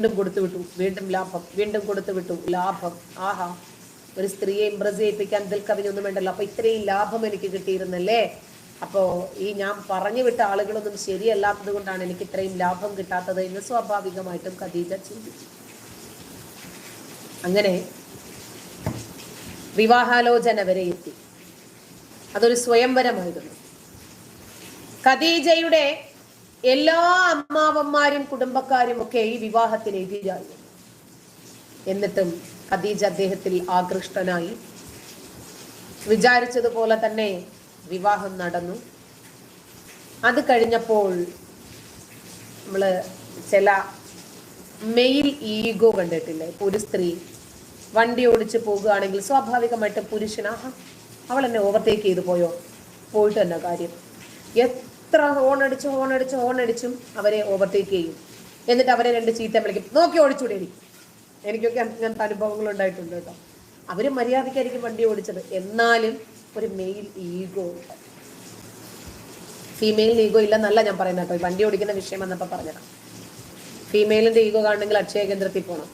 വീണ്ടും കൊടുത്തു വിട്ടു. വീണ്ടും ലാഭം. വീണ്ടും കൊടുത്തു വിട്ടു. ലാഭം. ആഹാ. ഒരു സ്ത്രീയെ ഇംപ്രസ് ചെയ്യിപ്പിക്കാൻ ഇതിൽ കവിനൊന്നും വേണ്ടല്ലോ. അപ്പൊ ഇത്രയും ലാഭം എനിക്ക് കിട്ടിയിരുന്നല്ലേ? അപ്പോ ഈ ഞാൻ പറഞ്ഞു വിട്ട ആളുകളൊന്നും ശരിയല്ലാത്തത് കൊണ്ടാണ് എനിക്ക് ഇത്രയും ലാഭം കിട്ടാത്തത് എന്ന് സ്വാഭാവികമായിട്ടും ഖദീജ ചിന്തിച്ചു. അങ്ങനെ വിവാഹാലോചന വരെ എത്തി. അതൊരു സ്വയംവരമായിരുന്നു. ഖദീജയുടെ എല്ലാ അമ്മാവന്മാരും കുടുംബക്കാരും ഒക്കെ ഈ വിവാഹത്തിന് എതിരായി. എന്നിട്ടും ഖദീജ അദ്ദേഹത്തിൽ ആകൃഷ്ടനായി. വിചാരിച്ചതുപോലെ തന്നെ വിവാഹം നടന്നു. അത് കഴിഞ്ഞപ്പോൾ നമ്മൾ ചില മെയിൽ ഈഗോ കണ്ടിട്ടില്ലേ? ഒരു സ്ത്രീ വണ്ടി ഓടിച്ച് പോകുകയാണെങ്കിൽ സ്വാഭാവികമായിട്ടും പുരുഷൻ ആഹാ അവൾ എന്നെ ഓവർടേക്ക് ചെയ്തു പോയോ? പോയിട്ട് തന്നെ കാര്യം? എത്ര ഹോൺ അടിച്ച് ഹോൺ അടിച്ചും അവരെ ഓവർടേക്ക് ചെയ്യും. എന്നിട്ട് അവരെ രണ്ട് ചീത്ത വിളിക്കും. നോക്കി ഓടിച്ചൂടെ എനിക്ക് എനിക്കൊക്കെ അങ്ങനത്തെ അനുഭവങ്ങൾ ഉണ്ടായിട്ടുണ്ട് കേട്ടോ. അവർ മര്യാദയ്ക്കായിരിക്കും വണ്ടി ഓടിച്ചത്. എന്നാലും ഒരു മെയിൽ ഈഗോ ഉണ്ട് ഫീമെയിലിന് ഈഗോ ഇല്ലെന്നല്ല ഞാൻ പറയുന്നത് കേട്ടോ. വണ്ടി ഓടിക്കുന്ന വിഷയം വന്നപ്പോൾ പറഞ്ഞതാണ് ഫീമെയിലിന്റെ ഈഗോ കാണണമെങ്കിൽ അക്ഷയ കേന്ദ്രത്തിൽ പോകണം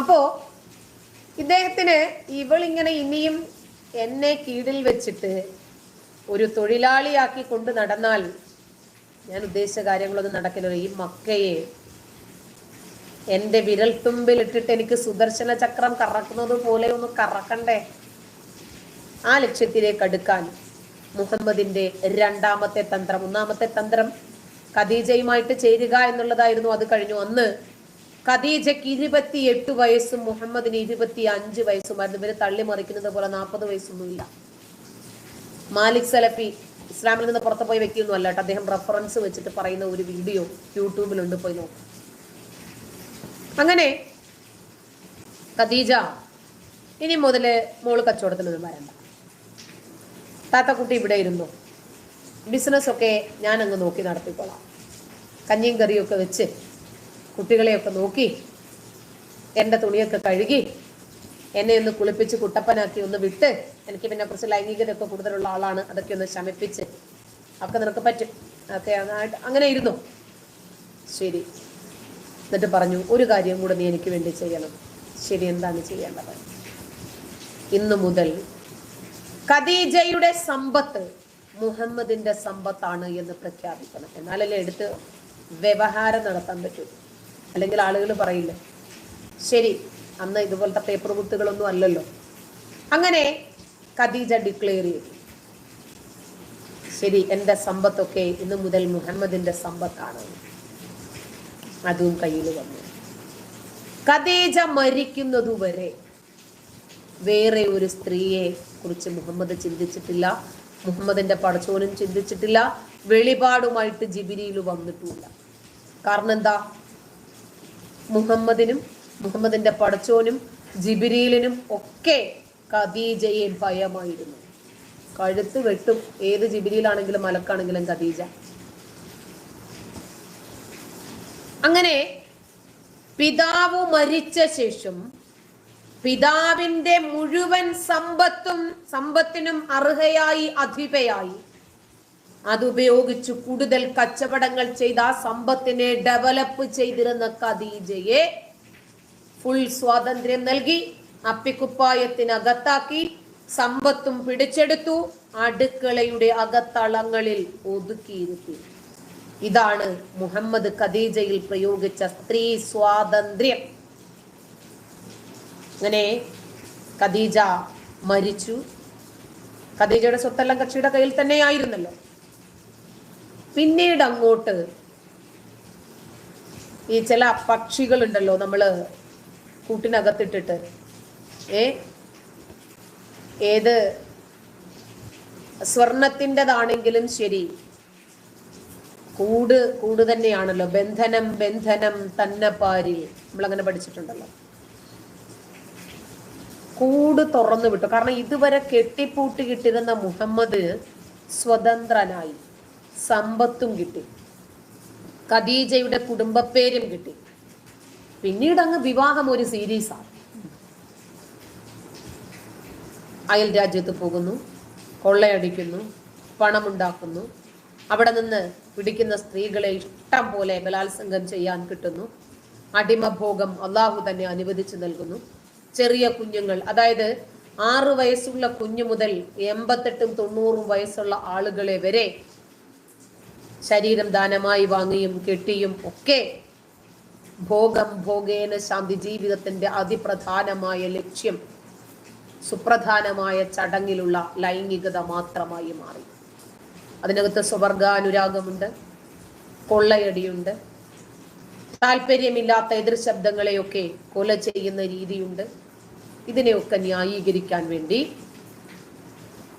അപ്പോ ഇദ്ദേഹത്തിന് ഇവളിങ്ങനെ ഇനിയും എന്നെ കീഴിൽ വെച്ചിട്ട് ഒരു തൊഴിലാളിയാക്കി കൊണ്ട് നടന്നാൽ ഞാൻ ഉദ്ദേശിച്ച കാര്യങ്ങളൊന്നും നടക്കില്ല. ഈ മക്കയെ എന്റെ വിരൽത്തുമ്പിൽ ഇട്ടിട്ട് എനിക്ക് സുദർശന ചക്രം കറക്കുന്നത് പോലെ ഒന്ന് കറക്കണ്ടേ? ആ ലക്ഷ്യത്തിലേക്ക് അടുക്കാൻ മുഹമ്മദിന്റെ രണ്ടാമത്തെ തന്ത്രം. ഒന്നാമത്തെ തന്ത്രം ഖദീജയുമായിട്ട് ചേരുക എന്നുള്ളതായിരുന്നു. അത് കഴിഞ്ഞു. അന്ന് ഖദീജയ്ക്ക് ഇരുപത്തി എട്ട് വയസ്സും മുഹമ്മദിന് ഇരുപത്തി അഞ്ച് വയസ്സുമായിരുന്നു ഇവർ തള്ളി മറിക്കുന്നത് പോലെ നാൽപ്പത് വയസ്സൊന്നുമില്ല. മാലിക് സലഫി ഇസ്ലാമിൽ നിന്ന് പുറത്തു പോയ വ്യക്തിയൊന്നും അല്ല കേട്ടോ. അദ്ദേഹം റെഫറൻസ് വെച്ചിട്ട് പറയുന്ന ഒരു വീഡിയോ യൂട്യൂബിലുണ്ട്. പോയി നോക്കും. അങ്ങനെ ഖദീജ ഇനി മുതൽ മോൾ കച്ചവടത്തിനൊന്നും വരണ്ട താത്തക്കുട്ടി ഇവിടെ ഇരുന്നു. ബിസിനസ്സൊക്കെ ഞാൻ അങ്ങ് നോക്കി നടത്തിക്കോളാം. കഞ്ഞിയും കറിയും ഒക്കെ വെച്ച് കുട്ടികളെയൊക്കെ നോക്കി എന്റെ തുണിയൊക്കെ കഴുകി എന്നെ ഒന്ന് കുളിപ്പിച്ച് കുട്ടപ്പനാക്കി ഒന്ന് വിട്ട് എനിക്ക് പിന്നെ കുറച്ച് ലൈംഗികതയൊക്കെ കൂടുതലുള്ള ആളാണ്. അതൊക്കെ ഒന്ന് ശമിപ്പിച്ച് ഒക്കെ നിനക്ക് പറ്റും. അതൊക്കെ അങ്ങനെ ഇരുന്നു. ശരി. എന്നിട്ട് പറഞ്ഞു ഒരു കാര്യം കൂടെ നീ എനിക്ക് വേണ്ടി ചെയ്യണം. ശരി എന്താണ് ചെയ്യേണ്ടത്? ഇന്നു മുതൽ ഖദീജയുടെ സമ്പത്ത് മുഹമ്മദിന്റെ സമ്പത്താണ് എന്ന് പ്രഖ്യാപിക്കണം. എന്നാലല്ലേ എടുത്ത് വ്യവഹാരം നടത്താൻ പറ്റൂ. അല്ലെങ്കിൽ ആളുകൾ പറയില്ല? ശരി. അന്ന് ഇതുപോലത്തെ പേപ്പർ കുത്തുകളൊന്നും അല്ലല്ലോ. അങ്ങനെ ഖദീജ ഡിക്ലെയർ ചെയ്തു. ശരി എന്റെ സമ്പത്തൊക്കെ ഇന്ന് മുതൽ മുഹമ്മദിന്റെ സമ്പത്താണ്. അതും കയ്യിൽ വന്നു. ഖദീജ മരിക്കുന്നതുവരെ വേറെ ഒരു സ്ത്രീയെ കുറിച്ച് മുഹമ്മദ് ചിന്തിച്ചിട്ടില്ല മുഹമ്മദിന്റെ പടച്ചോനും ചിന്തിച്ചിട്ടില്ല വെളിപാടുമായിട്ട് ജിബിരിയിൽ വന്നിട്ടുമില്ല. കാരണം എന്താ? മുഹമ്മദിനും മുഹമ്മദിന്റെ പടച്ചോനും ജിബിരിയിലിനും ഒക്കെ ഖദീജയെ ഭയമായിരുന്നു. കഴുത്ത് വെട്ടും ഏത് ജിബിരിയിലാണെങ്കിലും മലക്കാണെങ്കിലും ഖദീജ. അങ്ങനെ പിതാവ് മരിച്ച ശേഷം പിതാവിന്റെ മുഴുവൻ സമ്പത്തും സമ്പത്തിനും അർഹയായി അധിപയായി. അതുപയോഗിച്ച് കൂടുതൽ കച്ചവടങ്ങൾ ചെയ്ത് ആ സമ്പത്തിനെ ഡെവലപ്പ് ചെയ്തിരുന്ന ഖദീജയെ ഫുൾ സ്വാതന്ത്ര്യം നൽകി അപ്പിക്കുപ്പായത്തിനകത്താക്കി സമ്പത്തും പിടിച്ചെടുത്തു അടുക്കളയുടെ അകത്തളങ്ങളിൽ ഒതുക്കിയിരുത്തി. ഇതാണ് മുഹമ്മദ് ഖദീജയിൽ പ്രയോഗിച്ച സ്ത്രീ സ്വാതന്ത്ര്യം. അങ്ങനെ ഖദീജ മരിച്ചു. ഖദീജയുടെ സ്വത്തെല്ലാം കക്ഷിയുടെ കയ്യിൽ തന്നെയായിരുന്നല്ലോ. പിന്നീട് അങ്ങോട്ട് ഈ ചില പക്ഷികളുണ്ടല്ലോ നമ്മൾ കൂട്ടിനകത്തിട്ടിട്ട്. ഏ? ഏത്? സ്വർണത്തിന്റെതാണെങ്കിലും ശരി. കൂട് കൂട് തന്നെയാണല്ലോ. ബന്ധനം ബന്ധനം തന്നപ്പാരി നമ്മളങ്ങനെ പഠിച്ചിട്ടുണ്ടല്ലോ. കൂട് തുറന്നു വിട്ടു. കാരണം ഇതുവരെ കെട്ടിപ്പൂട്ടിക്കിട്ടിരുന്ന മുഹമ്മദ് സ്വതന്ത്രനായി. സമ്പത്തും കിട്ടി. ഖദീജയുടെ കുടുംബപ്പേരും കിട്ടി. പിന്നീട് അങ്ങ് വിവാഹം ഒരു സീരീസാണ്. അയൽ രാജ്യത്ത് പോകുന്നു കൊള്ളയടിക്കുന്നു പണമുണ്ടാക്കുന്നു അവിടെ നിന്ന് പിടിക്കുന്ന സ്ത്രീകളെ ഇഷ്ടം പോലെ ബലാത്സംഗം ചെയ്യാൻ കിട്ടുന്നു അടിമഭോഗം അള്ളാഹു തന്നെ അനുവദിച്ചു നൽകുന്നു. ചെറിയ കുഞ്ഞുങ്ങൾ അതായത് ആറു വയസ്സുള്ള കുഞ്ഞു മുതൽ എൺപത്തെട്ടും തൊണ്ണൂറും വയസ്സുള്ള ആളുകളെ വരെ ശരീരം ദാനമായി വാങ്ങിയും കെട്ടിയും ഒക്കെ ഭോഗം ഭോഗേന ശാന്തി ജീവിതത്തിന്റെ അതിപ്രധാനമായ ലക്ഷ്യം സുപ്രധാനമായ ചടങ്ങിലുള്ള ലൈംഗികത മാത്രമായി മാറി. അതിനകത്ത് സ്വവർഗാനുരാഗമുണ്ട് കൊള്ളയടിയുണ്ട് താല്പര്യമില്ലാത്ത എതിർ ശബ്ദങ്ങളെയൊക്കെ കൊല ചെയ്യുന്ന രീതിയുണ്ട്. ഇതിനെയൊക്കെ ന്യായീകരിക്കാൻ വേണ്ടി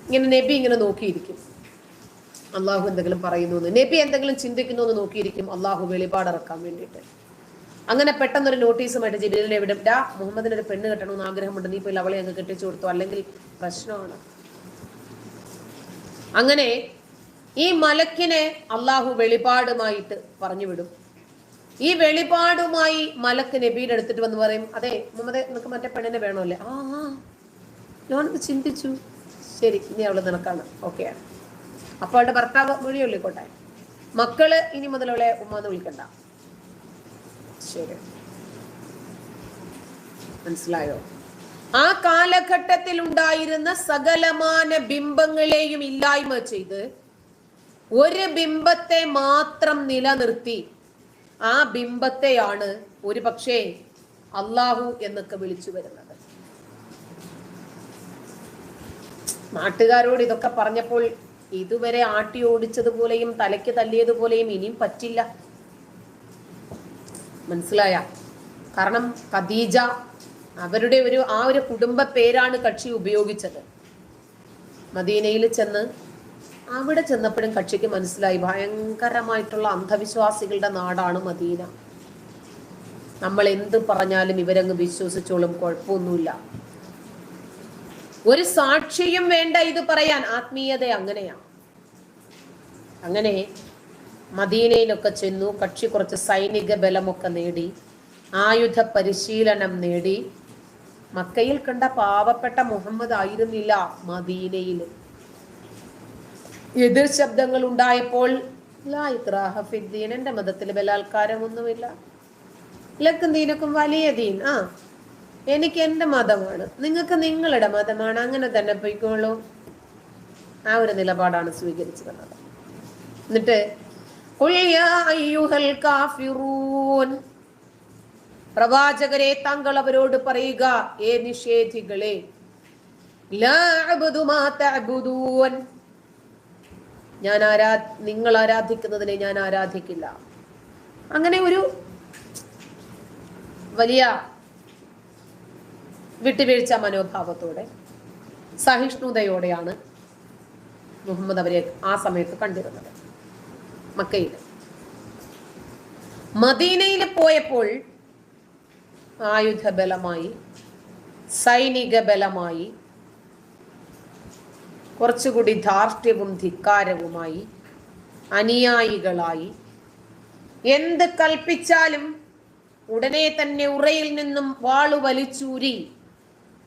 ഇങ്ങനെ നബി ഇങ്ങനെ നോക്കിയിരിക്കും. അള്ളാഹു എന്തെങ്കിലും പറയുന്നു നബി എന്തെങ്കിലും ചിന്തിക്കുന്നു എന്ന് നോക്കിയിരിക്കും. അള്ളാഹു വെളിപാടിറക്കാൻ വേണ്ടിയിട്ട്. അങ്ങനെ പെട്ടെന്നൊരു നോട്ടീസുമായിട്ട് ജിബിലിനെ വിടും. ഡാ മുഹമ്മദിന് ഒരു പെണ്ണ് കെട്ടണമെന്ന് ആഗ്രഹമുണ്ട്. നീ പോയി അവളെ അങ്ങ് കെട്ടിച്ചു കൊടുത്തു. അല്ലെങ്കിൽ പ്രശ്നമാണ്. അങ്ങനെ ഈ മലക്കിനെ അള്ളാഹു വെളിപാടുമായിട്ട് പറഞ്ഞു വിടും. ഈ വെളിപാടുമായി മലക്ക് നബീടെ എടുത്തിട്ട് വന്ന് പറയും അതെ മുഹമ്മദ് നിനക്ക് മറ്റേ പെണ്ണിനെ വേണമല്ലേ? ആ ഞാനത് ചിന്തിച്ചു. ശരി ഇനി അവൾ നിനക്കാണ്. ഓക്കെ. അപ്പൊ അവളുടെ ഭർത്താവ് മൊഴിയൊള്ളിക്കോട്ടെ. മക്കൾ ഇനി മുതൽ അവളെ ഉമ്മാന്ന് വിളിക്കണ്ട. ശരി. മനസ്സിലായോ? ആ കാലഘട്ടത്തിൽ ഉണ്ടായിരുന്ന സകലമാന ബിംബങ്ങളെയും ഇല്ലായ്മ ചെയ്ത് ഒരു ബിംബത്തെ മാത്രം നിലനിർത്തി ആ ബിംബത്തെയാണ് ഒരു പക്ഷേ അള്ളാഹു എന്നൊക്കെ വിളിച്ചു വരുന്നത്. നാട്ടുകാരോട് ഇതൊക്കെ പറഞ്ഞപ്പോൾ ഇതുവരെ ആട്ടി ഓടിച്ചതുപോലെയും തലയ്ക്ക് തല്ലിയതുപോലെയും ഇനിയും പറ്റില്ല. മനസ്സിലായ? കാരണം ഖദീജ അവരുടെ ഒരു ആ ഒരു കുടുംബ പേരാണ് കക്ഷി ഉപയോഗിച്ചത്. മദീനയിൽ ചെന്ന് അവിടെ ചെന്നപ്പോഴും കക്ഷിക്ക് മനസ്സിലായി. ഭയങ്കരമായിട്ടുള്ള അന്ധവിശ്വാസികളുടെ നാടാണ് മദീന. നമ്മൾ എന്ത് പറഞ്ഞാലും ഇവരങ്ങ് വിശ്വസിച്ചോളും കുഴപ്പമൊന്നുമില്ല. ഒരു സാക്ഷിയും വേണ്ട ഇത് പറയാൻ. ആത്മീയത അങ്ങനെയാണ് അങ്ങനെ മദീനയിലൊക്കെ ചെന്നു കക്ഷി കുറച്ച് സൈനിക ബലമൊക്കെ നേടി ആയുധ പരിശീലനം നേടി. മക്കയിൽ കണ്ട പാവപ്പെട്ട മുഹമ്മദ് ആയിരുന്നില്ല മദീനയിൽ. എതിർ ശബ്ദങ്ങൾ ഉണ്ടായപ്പോൾ എന്റെ മതത്തിൽ ബലാത്കാരമൊന്നുമില്ല ലക്കും ദീനക്കും വലിയ ദീൻ. ആ എനിക്ക് എന്റെ മതമാണ്. നിങ്ങൾക്ക് നിങ്ങളുടെ മതമാണ്. അങ്ങനെ തന്നെ പോയിക്കോളൂ. ആ ഒരു നിലപാടാണ് സ്വീകരിച്ചിരുന്നത്. എന്നിട്ട് പ്രവാചകരെ താങ്കൾ അവരോട് പറയുക ഏ നിഷേധികളെ ഞാൻ ആരാ നിങ്ങൾ ആരാധിക്കുന്നതിനെ ഞാൻ ആരാധിക്കില്ല. അങ്ങനെ ഒരു വലിയ വിട്ടുവീഴ്ച മനോഭാവത്തോടെ സഹിഷ്ണുതയോടെയാണ് മുഹമ്മദ് അവരെ ആ സമയത്ത് കണ്ടിരുന്നത്. മക്കയിൽ. മദീനയിൽ പോയപ്പോൾ ആയുധ ബലമായി സൈനിക ബലമായി കുറച്ചുകൂടി ധാർഷ്ട്യവും ധിക്കാരവുമായി അനുയായികളായി എന്ത് കൽപ്പിച്ചാലും ഉടനെ തന്നെ ഉറയിൽ നിന്നും വാളു വലിച്ചൂരി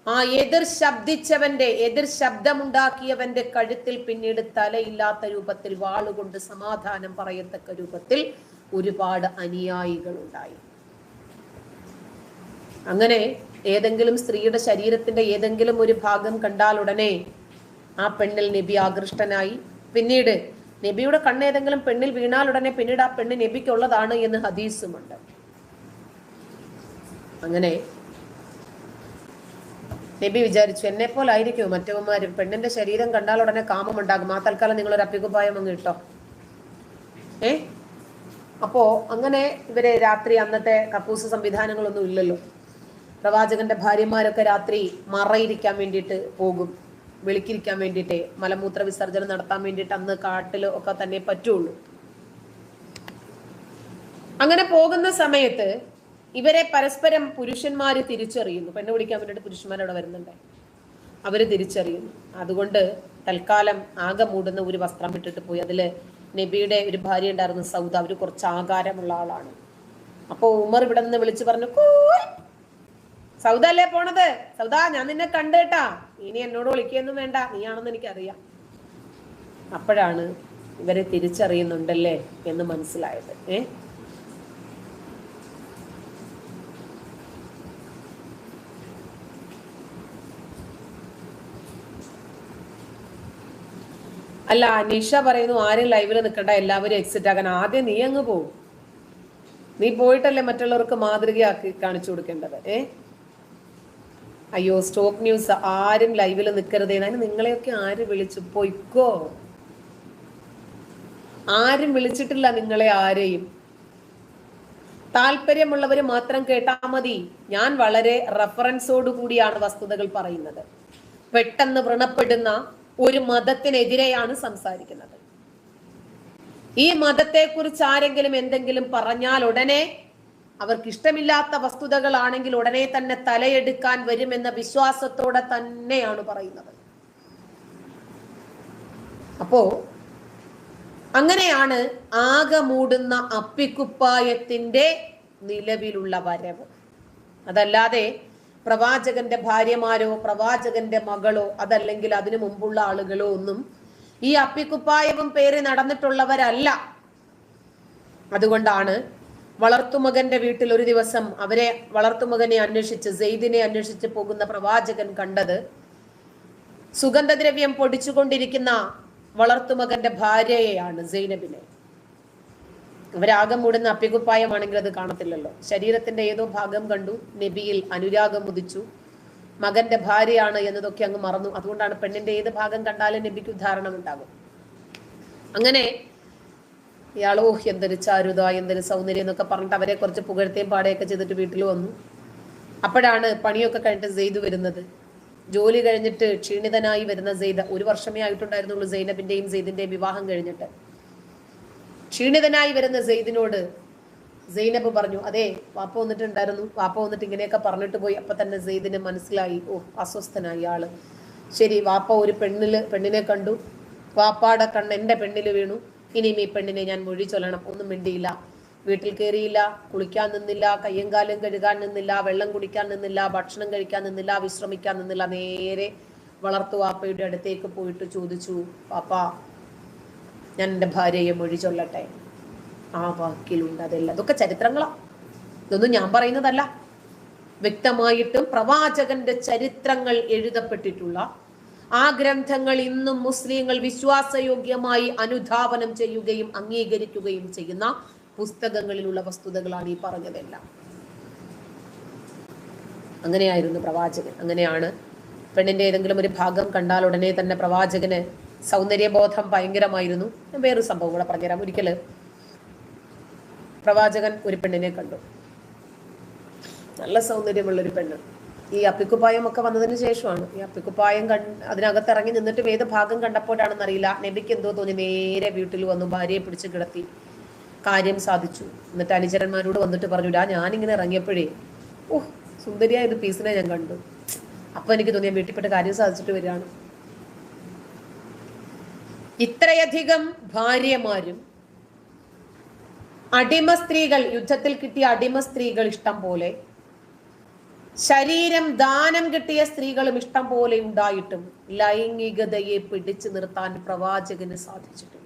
ആ എതിർ ശബ്ദിച്ചവന്റെ എതിർ ശബ്ദമുണ്ടാക്കിയവന്റെ കഴുത്തിൽ പിന്നീട് തലയില്ലാത്ത രൂപത്തിൽ വാളുകൊണ്ട് സമാധാനം പറയത്തക്ക രൂപത്തിൽ ഒരുപാട് അനുയായികൾ ഉണ്ടായി അങ്ങനെ ഏതെങ്കിലും സ്ത്രീയുടെ ശരീരത്തിന്റെ ഏതെങ്കിലും ഒരു ഭാഗം കണ്ടാൽ ഉടനെ ആ പെണ്ണിൽ നബി ആകൃഷ്ടനായി. പിന്നീട് നബിയുടെ കണ്ണ് ഏതെങ്കിലും പെണ്ണിൽ വീണാൽ ഉടനെ പിന്നീട് ആ പെണ്ണ് നബിക്കുള്ളതാണ് എന്ന് ഹദീസുമുണ്ട്. അങ്ങനെ നബി വിചാരിച്ചു എന്നെ പോലെ ആയിരിക്കുമോ മറ്റവന്മാരും. പെണ്ണിന്റെ ശരീരം കണ്ടാൽ ഉടനെ കാമമുണ്ടാകും ആ തൽക്കാലം നിങ്ങൾ ഒരു അപ്പികുപ്പായം അങ്ങ് ഇട്ടോ. ഏ? അപ്പോ അങ്ങനെ ഇവരെ രാത്രി അന്നത്തെ കക്കൂസ് സംവിധാനങ്ങളൊന്നും ഇല്ലല്ലോ. പ്രവാചകന്റെ ഭാര്യമാരൊക്കെ രാത്രി മറയിരിക്കാൻ വേണ്ടിയിട്ട് പോകും. വെളുക്കിരിക്കാൻ വേണ്ടിയിട്ടേ മലമൂത്ര വിസർജനം നടത്താൻ വേണ്ടിയിട്ട് അന്ന് കാട്ടിൽ ഒക്കെ തന്നെ പറ്റുള്ളൂ. അങ്ങനെ പോകുന്ന സമയത്ത് ഇവരെ പരസ്പരം പുരുഷന്മാര് തിരിച്ചറിയുന്നു. പെണ്ണ് പിടിക്കാൻ വേണ്ടിയിട്ട് പുരുഷന്മാരവിടെ വരുന്നുണ്ട്. അവർ തിരിച്ചറിയുന്നു. അതുകൊണ്ട് തൽക്കാലം ആകെ മൂടുന്ന ഒരു വസ്ത്രം ഇട്ടിട്ട് പോയി. അതിൽ നബിയുടെ ഒരു ഭാര്യ ഉണ്ടായിരുന്നു സൗദ. അവർ കുറച്ച് ആകാരമുള്ള ആളാണ്. അപ്പോൾ ഉമർ ഇവിടെ നിന്ന് വിളിച്ചു പറഞ്ഞു സൗദ അല്ലേ പോണത്? സൗദ ഞാൻ നിന്നെ കണ്ടേട്ടാ ഇനി എന്നോട് വിളിക്കൊന്നും വേണ്ട. നീയാണെന്ന് എനിക്കറിയാം. അപ്പോഴാണ് ഇവരെ തിരിച്ചറിയുന്നുണ്ടല്ലേ എന്ന് മനസ്സിലായത്. ഏ? അല്ല അനീഷ പറയുന്നു ആരും ലൈവിൽ നിൽക്കണ്ട എല്ലാവരും എക്സിറ്റ് ആകാൻ. ആദ്യം നീ അങ്ങ് പോകും നീ പോയിട്ടല്ലേ മറ്റുള്ളവർക്ക് മാതൃകയാക്കി കാണിച്ചു കൊടുക്കേണ്ടത് ഏ? അയ്യോ സ്റ്റോക്ക് ന്യൂസ് ആരും ലൈവിൽ നിൽക്കരുതേ അതിന് നിങ്ങളെയൊക്കെ ആര് വിളിച്ചു? പോയിക്കോ. ആരും വിളിച്ചിട്ടില്ല നിങ്ങളെ ആരെയും. താല്പര്യമുള്ളവർ മാത്രം കേട്ടാ മതി. ഞാൻ വളരെ റെഫറൻസോട് കൂടിയാണ് വസ്തുതകൾ പറയുന്നത്. പെട്ടെന്ന് വ്രണപ്പെടുന്ന ഒരു മതത്തിനെതിരെയാണ് സംസാരിക്കുന്നത്. ഈ മതത്തെക്കുറിച്ച് ആരെങ്കിലും എന്തെങ്കിലും പറഞ്ഞാൽ ഉടനെ അവർക്ക് ഇഷ്ടമില്ലാത്ത വസ്തുതകളാണെങ്കിൽ ഉടനെ തന്നെ തലയെടുക്കാൻ വരുമെന്ന വിശ്വാസത്തോടെ തന്നെയാണ് പറയുന്നത്. അപ്പോ അങ്ങനെയാണ് ആകെ മൂടുന്ന അപ്പിക്കുപ്പായത്തിന്റെ നിലവിലുള്ള വരവ്. അതല്ലാതെ പ്രവാചകന്റെ ഭാര്യമാരോ പ്രവാചകന്റെ മകളോ അതല്ലെങ്കിൽ അതിനു മുമ്പുള്ള ആളുകളോ ഒന്നും ഈ അപ്പിക്കുപ്പായവും പേര് നടന്നിട്ടുള്ളവരല്ല. അതുകൊണ്ടാണ് വളർത്തുമകന്റെ വീട്ടിൽ ഒരു ദിവസം അവരെ വളർത്തുമകനെ അന്വേഷിച്ച് സെയ്ദിനെ അന്വേഷിച്ച് പോകുന്ന പ്രവാചകൻ കണ്ടത് സുഗന്ധദ്രവ്യം പൊടിച്ചുകൊണ്ടിരിക്കുന്ന വളർത്തുമകന്റെ ഭാര്യയെയാണ് സൈനബിനെ അവരാകം മൂടുന്ന അപ്പികുപ്പായമാണെങ്കിൽ അത് കാണത്തില്ലല്ലോ. ശരീരത്തിന്റെ ഏതോ ഭാഗം കണ്ടു നബിയിൽ അനുരാഗം ഉദിച്ചു. മകന്റെ ഭാര്യയാണ് എന്നതൊക്കെ അങ്ങ് മറന്നു. അതുകൊണ്ടാണ് പെണ്ണിന്റെ ഏത് ഭാഗം കണ്ടാലും നബിക്ക് ഉദാഹരണം ഉണ്ടാകും അങ്ങനെ ഇയാളോ എന്തൊരു ചാരുത എന്തൊരു സൗന്ദര്യം എന്നൊക്കെ പറഞ്ഞിട്ട് അവരെ കുറച്ച് പുകഴ്ത്തേയും പാടുകയൊക്കെ ചെയ്തിട്ട് വീട്ടിൽ വന്നു. അപ്പോഴാണ് പണിയൊക്കെ കഴിഞ്ഞിട്ട് സെയ്ദ് വരുന്നത്. ജോലി കഴിഞ്ഞിട്ട് ക്ഷീണിതനായി വരുന്ന സെയ്ദ് ഒരു വർഷമേ ആയിട്ടുണ്ടായിരുന്നുള്ളൂ സൈനബിന്റെയും സെയ്ദിന്റെയും വിവാഹം കഴിഞ്ഞിട്ട്. ക്ഷീണിതനായി വരുന്ന സെയ്ദിനോട് സെയ്നബ് പറഞ്ഞു അതെ വാപ്പ വന്നിട്ടുണ്ടായിരുന്നു. വാപ്പ വന്നിട്ട് ഇങ്ങനെയൊക്കെ പറഞ്ഞിട്ട് പോയി. അപ്പൊ തന്നെ സെയ്ദിന് മനസ്സിലായി ഓ അസ്വസ്ഥനായി ആൾ. ശരി വാപ്പ ഒരു പെണ്ണിൽ പെണ്ണിനെ കണ്ടു. വാപ്പാടെ കണ്ണ് എന്റെ പെണ്ണിൽ വീണു. ഇനിയും ഈ പെണ്ണിനെ ഞാൻ മൊഴി ചൊല്ലണം. ഒന്നും മിണ്ടിയില്ല. വീട്ടിൽ കയറിയില്ല കുളിക്കാൻ നിന്നില്ല. കയ്യും കാലും കഴുകാൻ നിന്നില്ല. വെള്ളം കുടിക്കാൻ നിന്നില്ല. ഭക്ഷണം കഴിക്കാൻ നിന്നില്ല. വിശ്രമിക്കാൻ നിന്നില്ല. നേരെ വളർത്തു വാപ്പയുടെ അടുത്തേക്ക് പോയിട്ട് ചോദിച്ചു പാപ്പ ഞാൻ എന്റെ ഭാര്യയെ മൊഴി ചൊല്ലട്ടെ. ആ വാക്കിലുണ്ട് അതെല്ലാം. അതൊക്കെ ചരിത്രങ്ങളാ. ഇതൊന്നും ഞാൻ പറയുന്നതല്ല. വ്യക്തമായിട്ടും പ്രവാചകന്റെ ചരിത്രങ്ങൾ എഴുതപ്പെട്ടിട്ടുള്ള ആ ഗ്രന്ഥങ്ങൾ ഇന്നും മുസ്ലിങ്ങൾ വിശ്വാസയോഗ്യമായി അനുധാവനം ചെയ്യുകയും അംഗീകരിക്കുകയും ചെയ്യുന്ന പുസ്തകങ്ങളിലുള്ള വസ്തുതകളാണ് ഈ പറഞ്ഞതെല്ലാം. അങ്ങനെയായിരുന്നു പ്രവാചകൻ. അങ്ങനെയാണ് പെണ്ണിന്റെ ഏതെങ്കിലും ഒരു ഭാഗം കണ്ടാൽ ഉടനെ തന്നെ പ്രവാചകന് സൗന്ദര്യബോധം ഭയങ്കരമായിരുന്നു. വേറൊരു സംഭവം കൂടെ പറഞ്ഞുതരാം. ഒരിക്കൽ പ്രവാചകൻ ഒരു പെണ്ണിനെ കണ്ടു. നല്ല സൗന്ദര്യമുള്ള ഒരു പെണ്ണ്. ഈ അപ്പിക്കുപ്പായം ഒക്കെ വന്നതിന് ശേഷമാണ്. ഈ അപ്പിക്കുപ്പായം കണ്ട് അതിനകത്ത് ഇറങ്ങി നിന്നിട്ട് ഏത് ഭാഗം കണ്ടപ്പോഴാണെന്ന് അറിയില്ല നബിക്ക് എന്തോ തോന്നി നേരെ വീട്ടിൽ വന്നു ഭാര്യയെ പിടിച്ച് കിടത്തി കാര്യം സാധിച്ചു. എന്നിട്ട് അനുചരന്മാരോട് വന്നിട്ട് പറഞ്ഞു ഡാ ഞാനിങ്ങനെ ഇറങ്ങിയപ്പോഴേ ഓഹ് സുന്ദരിയായ ഒരു പീസിനെ ഞാൻ കണ്ടു. അപ്പൊ എനിക്ക് തോന്നിയ വീട്ടിൽപ്പെട്ട കാര്യം സാധിച്ചിട്ട് വരികയാണ്. ഇത്രയധികം ഭാര്യമാരും അടിമ സ്ത്രീകൾ യുദ്ധത്തിൽ കിട്ടിയ അടിമ സ്ത്രീകൾ ഇഷ്ടം പോലെ ശരീരം ദാനം കിട്ടിയ സ്ത്രീകളും ഇഷ്ടം പോലെ ഉണ്ടായിട്ടും ലൈംഗികതയെ പിടിച്ചു നിർത്താൻ പ്രവാചകന് സാധിച്ചിട്ടില്ല.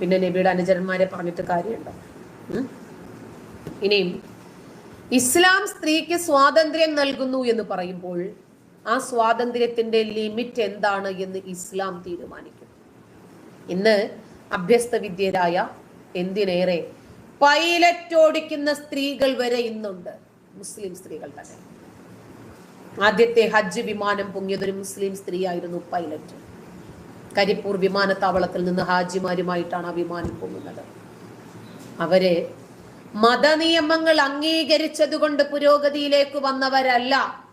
പിന്നെ നബിയുടെ അനുചരന്മാരെ പറഞ്ഞിട്ട് കാര്യമുണ്ടോ? ഇനിയും ഇസ്ലാം സ്ത്രീക്ക് സ്വാതന്ത്ര്യം നൽകുന്നു എന്ന് പറയുമ്പോൾ ആ സ്വാതന്ത്ര്യത്തിന്റെ ലിമിറ്റ് എന്താണ് എന്ന് ഇസ്ലാം തീരുമാനിക്കും ഇന്ന് അഭ്യസ്ത വിദ്യരായ എന്തിനേറെ പൈലറ്റ് ഓടിക്കുന്ന സ്ത്രീകൾ വരെ ഇന്നുണ്ട്. മുസ്ലിം സ്ത്രീകൾ തന്നെ. ആദ്യത്തെ ഹജ്ജ് വിമാനം പൊങ്ങിയതൊരു മുസ്ലിം സ്ത്രീയായിരുന്നു പൈലറ്റ്. കരിപ്പൂർ വിമാനത്താവളത്തിൽ നിന്ന് ഹാജിമാരുമായിട്ടാണ് ആ വിമാനം പൊങ്ങുന്നത്. അവരെ മതനിയമങ്ങൾ അംഗീകരിച്ചതുകൊണ്ട് പുരോഗതിയിലേക്ക് വന്നവരല്ല.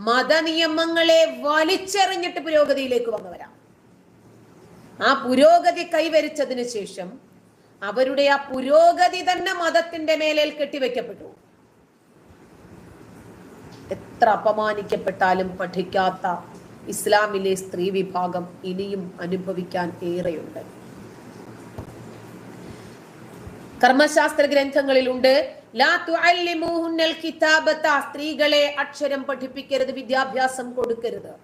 മതനിയമങ്ങളെ വലിച്ചെറിഞ്ഞിട്ട് പുരോഗതിയിലേക്ക് വന്നവരാണ്. ആ പുരോഗതി കൈവരിച്ചതിന് ശേഷം അവരുടെ ആ പുരോഗതി തന്നെ മതത്തിന്റെ മേലേൽ കെട്ടിവെക്കപ്പെട്ടു. എത്ര അപമാനിക്കപ്പെട്ടാലും പഠിക്കാത്ത ഇസ്ലാമിലെ സ്ത്രീ വിഭാഗം ഇനിയും അനുഭവിക്കാൻ ഏറെയുണ്ട്. കർമ്മശാസ്ത്ര ഗ്രന്ഥങ്ങളിലുണ്ട്. സ്ത്രീകളെ അക്ഷരം പഠിപ്പിക്കരുത് വിദ്യാഭ്യാസം കൊടുക്കരുത്.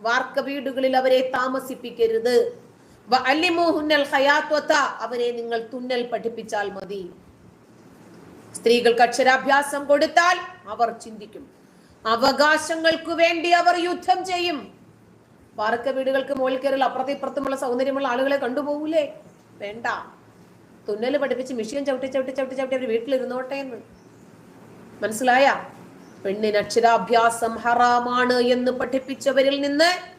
വാർക്ക വീടുകളിൽ അവരെ താമസിപ്പിക്കരുത്. അവരെ നിങ്ങൾ തുന്നൽ പഠിപ്പിച്ചാൽ മതി. സ്ത്രീകൾക്ക് അക്ഷരാഭ്യാസം കൊടുത്താൽ അവർ ചിന്തിക്കും. അവകാശങ്ങൾക്ക് വേണ്ടി അവർ യുദ്ധം ചെയ്യും. വാർക്ക വീടുകൾക്ക് കയറിൽ അപ്പുറത്തെ ഇപ്പുറത്തുമുള്ള സൗന്ദര്യമുള്ള ആളുകളെ കണ്ടുപോകൂലേ? വേണ്ട. തുന്നൽ പഠിപ്പിച്ച് മിഷ്യൻ ചവിട്ടി ചവിട്ടി ചവിട്ടി ചവിട്ടി അവർ വീട്ടിലിരുന്നോട്ടെ എന്ന്. മനസ്സിലായ? പെണ്ണിന് അക്ഷരാഭ്യാസം ഹറാമാണ് എന്ന് പഠിപ്പിച്ചവരിൽ നിന്ന്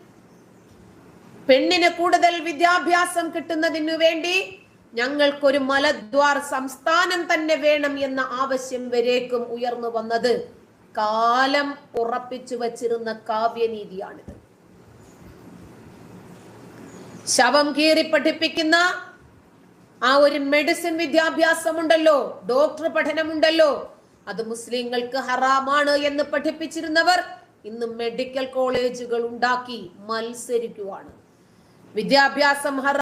പെണ്ണിന് കൂടുതൽ വിദ്യാഭ്യാസം കിട്ടുന്നതിനു വേണ്ടി ഞങ്ങൾക്കൊരു മലദ്വാർ സംസ്ഥാനം തന്നെ വേണം എന്ന ആവശ്യം വരേക്കും ഉയർന്നു വന്നത്. കാലം ഉറപ്പിച്ചു വച്ചിരുന്ന കാവ്യനീതിയാണിത്. ശവം കീറി പഠിപ്പിക്കുന്ന ആ ഒരു മെഡിസിൻ വിദ്യാഭ്യാസമുണ്ടല്ലോ ഡോക്ടർ പഠനമുണ്ടല്ലോ. അത് മുസ്ലിങ്ങൾക്ക് ഹറാമാണ് എന്ന് പഠിപ്പിച്ചിരുന്നവർ ഇന്ന് മെഡിക്കൽ കോളേജുകൾ ഉണ്ടാക്കി മത്സരിക്കുവാണ്. വിദ്യാഭ്യാസം ഹറാം